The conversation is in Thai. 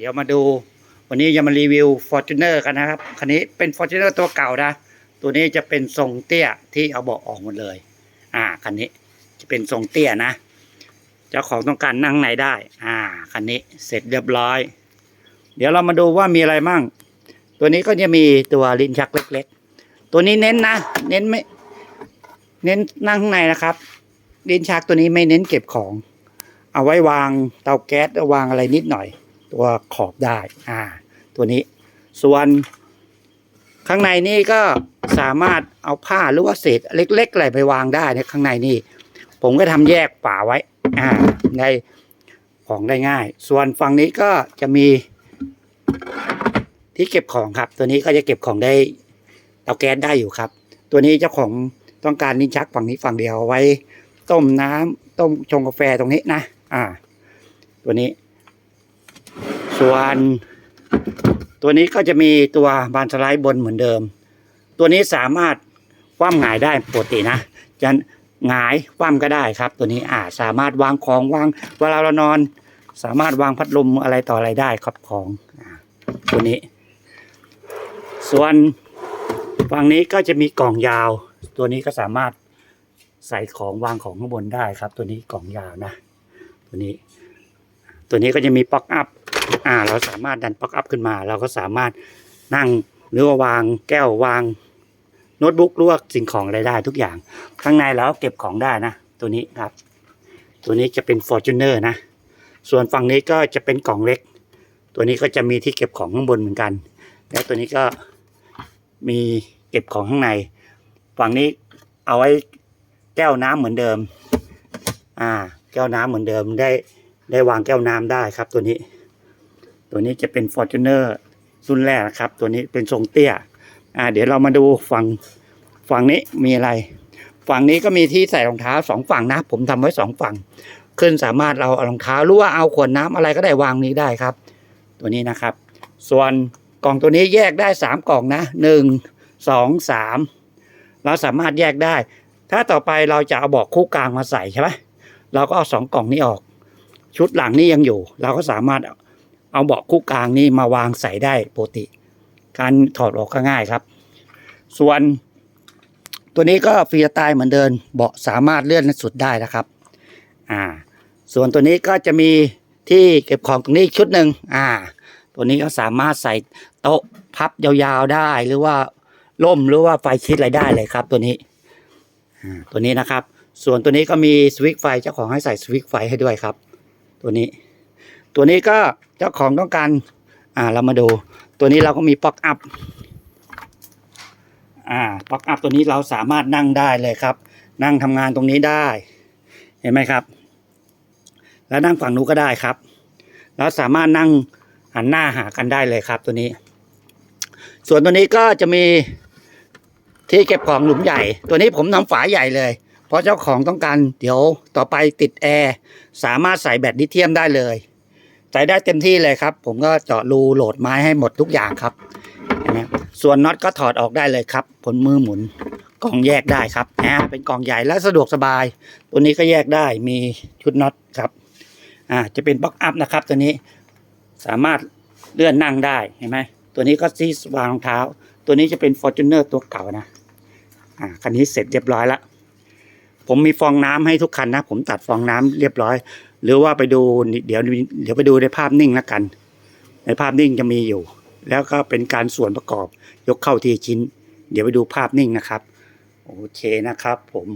เดี๋ยวมาดู วันนี้จะมารีวิว Fortuner กันนะครับคันนี้เป็น Fortuner ตัวเก่านะ ตัวนี้จะเป็นทรงเตี้ยที่เอาเบาะออกหมดเลย อ่าคันนี้จะเป็นทรงเตี้ยนะเจ้าของต้องการนั่งไหนได้ อ่าคันนี้เสร็จเรียบร้อย เดี๋ยวเรามาดูว่ามีอะไรมั่ง ตัวนี้ก็จะมีตัวลิ้นชักเล็ก ๆ ตัวนี้เน้นนะ เน้นไม่เน้นนั่งข้างในนะครับลิ้นชักตัวนี้ไม่เน้นเก็บของ เอาไว้วางเตาแก๊สวางอะไรนิดหน่อย ตัวขอบได้อ่าตัวนี้ ส่วนข้างในนี่ก็สามารถเอาผ้าหรือว่าเศษเล็กๆอะไรไปวางได้ในข้างในนี่ ผมก็ทำแยกฝาไว้ อ่าในของได้ง่าย ส่วนฝั่งนี้ก็จะมี ที่เก็บของครับ ตัวนี้ก็จะเก็บของได้เตาแก๊สได้อยู่ครับ ตัวนี้เจ้าของต้องการลิ้นชักฝั่งนี้ฝั่งเดียวไว้ ต้มน้ำต้มชงกาแฟตรงนี้นะ อ่า ตัวนี้ ส่วน ตัวนี้ก็จะมีตัวบานสไลด์บนเหมือนเดิม ตัวนี้สามารถคว่ำหงายได้ปกตินะจะหงายคว่ำก็ได้ครับ ตัวนี้อ่าสามารถวางของวางเวลาเรานอน สามารถวางพัดลมอะไรต่ออะไรได้ครับของอตัวนี้ ส่วนฝั่งนี้ก็จะมีกล่องยาว ตัวนี้ก็สามารถใส่ของวางของข้างบนได้ครับ ตัวนี้กล่องยาวนะ ตัวนี้ ตัวนี้ก็จะมีป๊อกอัพอ่าเราสามารถดันป๊อกอัพขึ้นมา เราก็สามารถนั่งหรือว่าวางแก้ววางโน้ตบุ๊กหรือว่าสิ่งของอะไรได้ทุกอย่าง ข้างในเราก็เก็บของได้นะ ตัวนี้ครับ ตัวนี้จะเป็น Fortuner นะ ส่วนฝั่งนี้ก็จะเป็นกล่องเล็ก ตัวนี้ก็จะมีที่เก็บของข้างบนเหมือนกัน แล้วตัวนี้ก็มีเก็บของข้างใน ฝั่งนี้เอาไว้แก้วน้ำเหมือนเดิม อ่า แก้วน้ำเหมือนเดิมได้ ได้วางแก้วน้ำได้ครับ ตัวนี้ ตัวนี้จะเป็น Fortuner รุ่นแรกนะครับ ตัวนี้เป็นทรงเตี้ย อ่า เดี๋ยวเรามาดูฝั่งฝั่งนี้มีอะไร ฝั่งนี้ก็มีที่ใส่รองเท้าสองฝั่งนะ ผมทำไว้สองฝั่ง ขึ้นสามารถเราเอารองเท้าหรือว่าเอาขวดน้ำอะไรก็ได้วางนี้ได้ครับ ตัวนี้นะครับ ส่วนกล่องตัวนี้แยกได้สามกล่องนะหนึ่งสองสามเราสามารถแยกได้ ถ้าต่อไปเราจะเอาบอกคู่กลางมาใส่ใช่ไหมเราก็เอาสองกล่องนี้ออก ชุดหลังนี่ยังอยู่ เราก็สามารถเอาเบาะคู่กลางนี่มาวางใส่ได้ปกติ การถอดออกก็ง่ายครับ ส่วนตัวนี้ก็ฟรีสไตล์เหมือนเดิมเบาะสามารถเลื่อนสุดได้นะครับ อ่า ส่วนตัวนี้ก็จะมีที่เก็บของตรงนี้ชุดหนึ่งอ่า ตัวนี้ก็สามารถใส่โต๊ะพับยาวๆได้หรือว่าล่มหรือว่าไฟชิดอะไรได้เลยครับ ตัวนี้อ่าตัวนี้นะครับ ส่วนตัวนี้ก็มีสวิตช์ไฟเจ้าของให้ใส่สวิตช์ไฟให้ด้วยครับ ตัวนี้ ตัวนี้ก็เจ้าของต้องการอ่าเรามาดู ตัวนี้เราก็มีป๊อกอัพอ่าป๊อกอัพตัวนี้เราสามารถนั่งได้เลยครับ นั่งทำงานตรงนี้ได้ เห็นไหมครับ แล้วนั่งฝั่งนู้นก็ได้ครับแล้วสามารถนั่งหันหน้าหากันได้เลยครับตัวนี้ ส่วนตัวนี้ก็จะมีที่เก็บของหลุมใหญ่ ตัวนี้ผมทำฝาใหญ่เลย เพราะเจ้าของต้องการเดี๋ยวต่อไปติดแอร์สามารถใส่แบตลิเธียมได้เลยใส่ได้เต็มที่เลยครับ ผมก็เจาะรูโหลดไม้ให้หมดทุกอย่างครับนไหมส่วนน็อตก็ถอดออกได้เลยครับผลมือหมุนกล่องแยกได้ครับอ่าเป็นกล่องใหญ่และสะดวกสบาย ตัวนี้ก็แยกได้มีชุดน็อตครับอ่าจะเป็นบล็อกอัพนะครับ ตัวนี้สามารถเลื่อนนั่งได้เห็นไหมตัวนี้ก็ที่วางรองเท้า ตัวนี้จะเป็น Fortuner ตัวเก่านะอ่าคันนี้เสร็จเรียบร้อยแล้ว ผมมีฟองน้ำให้ทุกคันนะ ผมตัดฟองน้ำเรียบร้อย หรือว่าไปดูเดี๋ยวเดี๋ยวไปดูในภาพนิ่งแล้วกัน ในภาพนิ่งจะมีอยู่ แล้วก็เป็นการส่วนประกอบยกเข้าทีชิ้น เดี๋ยวไปดูภาพนิ่งนะครับ โอเคนะครับผม